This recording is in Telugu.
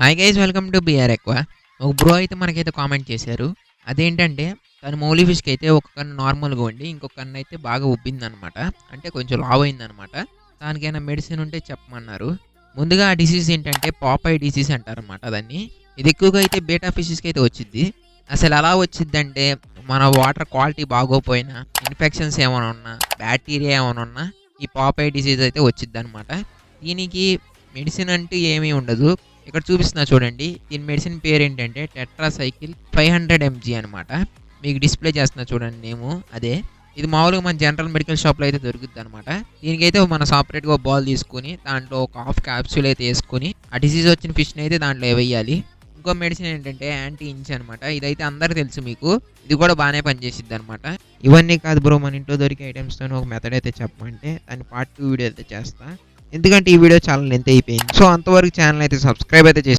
Hi guys welcome to BR ఎక్కువ ఒక బ్రో అయితే మనకైతే కామెంట్ చేశారు. అదేంటంటే తను మౌలీ ఫిష్కి అయితే ఒక కన్ను నార్మల్గా ఉండి ఇంకొక కన్ను అయితే బాగా ఉబ్బిందనమాట. అంటే కొంచెం లావ్ అయిందనమాట. దానికైనా మెడిసిన్ ఉంటే చెప్పమన్నారు. ముందుగా ఆ డిసీజ్ ఏంటంటే పాపై డిసీజ్ అంటారనమాట దాన్ని. ఇది ఎక్కువగా అయితే బేటా ఫిషెస్కి అయితే వచ్చింది అసలు ఎలా వచ్చిందంటే మన వాటర్ క్వాలిటీ బాగోపోయినా ఇన్ఫెక్షన్స్ ఏమైనా ఉన్నా బ్యాక్టీరియా ఏమైనా ఉన్నా ఈ పాపై డిసీజ్ అయితే వచ్చింది అనమాట. దీనికి మెడిసిన్ అంటూ ఏమీ ఉండదు. ఇక్కడ చూపిస్తున్నా చూడండి. దీని మెడిసిన్ పేరు ఏంటంటే టెట్రాసైకిల్ ఫైవ్ హండ్రెడ్ ఎంజీ అనమాట మీకు డిస్ప్లే చేస్తున్నా చూడండి నేను అదే. ఇది మామూలుగా మన జనరల్ మెడికల్ షాప్లో అయితే దొరుకుతుంది అనమాట దీనికైతే మన సపరేట్గా బాల్ తీసుకుని దాంట్లో ఒక హాఫ్ క్యాప్సూల్ అయితే వేసుకుని ఆ డిసీజ్ వచ్చిన ఫిష్ని అయితే దాంట్లో వేయాలి. ఇంకో మెడిసిన్ ఏంటంటే యాంటీ ఇంచ్ అనమాట ఇదైతే అందరు తెలుసు మీకు. ఇది కూడా బాగానే పనిచేసిద్ది అనమాట ఇవన్నీ కాదు బ్రో మన ఇంట్లో దొరికే ఐటమ్స్తో ఒక మెథడ్ అయితే చెప్పమంటే దాని పార్ట్ టూ వీడియో అయితే చేస్తా. ఎందుకంటే ఈ వీడియో చాలా లెంత్ అయిపోయింది సో అంతవరకు ఛానల్ అయితే సబ్స్క్రైబ్ అయితే చేసి